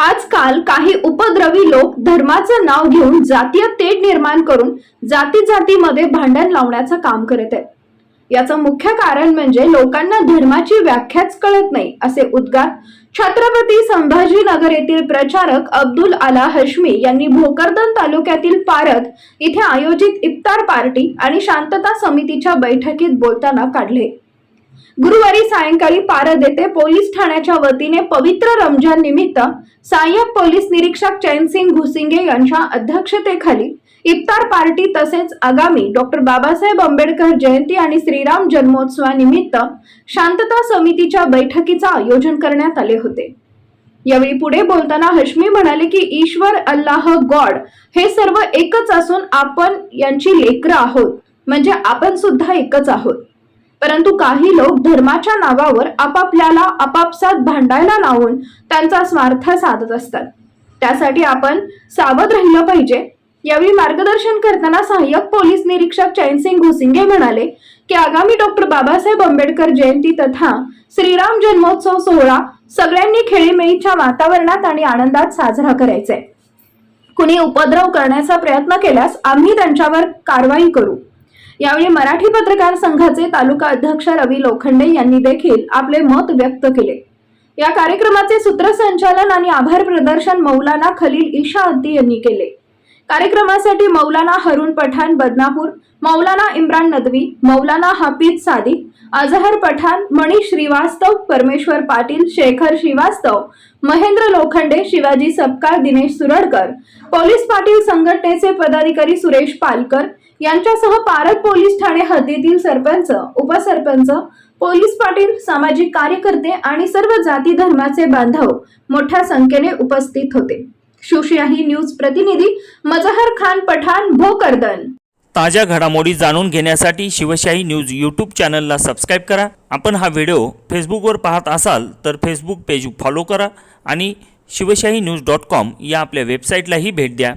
आजकाल काही उपद्रवी लोक धर्माचं नाव घेऊन जातीय तेढ निर्माण करून जाती जातीमध्ये भांडण लावण्याचं काम करत आहेत. याचं मुख्य कारण म्हणजे लोकांना धर्माची व्याख्याच कळत नाही असे उद्गार छत्रपती संभाजीनगर येथील प्रचारक अब्दुल आला हश्मी यांनी भोकरदन तालुक्यातील पारत इथे आयोजित इफ्तार पार्टी आणि शांतता समितीच्या बैठकीत बोलताना काढले. गुरुवारी सायंकाळी पारद येथे पोलीस ठाण्याच्या वतीने पवित्र रमजान निमित्त सहाय्यक पोलीस निरीक्षक चैनसिंग घुसिंगे यांच्या अध्यक्षतेखाली इफ्तार पार्टी तसेच आगामी डॉक्टर बाबासाहेब आंबेडकर जयंती आणि श्रीराम जन्मोत्सवानिमित्त शांतता समितीच्या बैठकीचं आयोजन करण्यात आले होते. यावेळी पुढे बोलताना हश्मी म्हणाले की ईश्वर अल्लाह गॉड हे सर्व एकच असून आपण यांची लेकरं आहोत. म्हणजे आपण सुद्धा एकच आहोत. परंतु काही लोक धर्माच्या नावावर आपापल्याला आपापसात भांडायला लावून त्यांचा स्वार्थ साधत असतात. त्यासाठी आपण सावध राहिलं पाहिजे. यावेळी मार्गदर्शन करताना सहाय्यक पोलीस निरीक्षक चैनसिंग घुसिंगे म्हणाले की आगामी डॉक्टर बाबासाहेब आंबेडकर जयंती तथा श्रीराम जन्मोत्सव सोहळा सगळ्यांनी खेळीमेळीच्या वातावरणात आणि आनंदात साजरा करायचा. आहे कुणी उपद्रव करण्याचा प्रयत्न केल्यास आम्ही त्यांच्यावर कारवाई करू. यावेळी मराठी पत्रकार संघाचे तालुका अध्यक्ष रवी लोखंडे यांनी देखील आपले मत व्यक्त केले. या कार्यक्रमाचे सूत्रसंचालन आणि आभार प्रदर्शन मौलाना खलील ईशा यांनी केले. कार्यक्रमासाठी मौलाना हरुण पठाण बदनापूर मौलाना इम्रान नदवी मौलाना हाफिज सादी अजहर पठाण मणि श्रीवास्तव परमेश्वर पाटील शेखर श्रीवास्तव महेंद्र लोखंडे शिवाजी सपकाळ दिनेश सुरडकर पोलीस पाटील संघटनेचे पदाधिकारी सुरेश पालकर यांच्यासह पारद पोलीस ठाणे हद्दीतील सरपंच उपसरपंच पोलीस पाटील सामाजिक कार्यकर्ते आणि सर्व जाती धर्माचे बांधव मोठ्या संख्येने उपस्थित होते. शिवशाही न्यूज प्रतिनिधी मजहर खान पठाण भोकरदन. ताज्या घडामोडी जाणून घेण्यासाठी शिवशाही न्यूज यूट्यूब चॅनलला सबस्क्राईब करा. आपण हा व्हिडिओ फेसबुकवर पाहत असाल तर फेसबुक पेज फॉलो करा आणि शिवशाही न्यूज डॉट कॉम या आपल्या वेबसाईटलाही भेट द्या.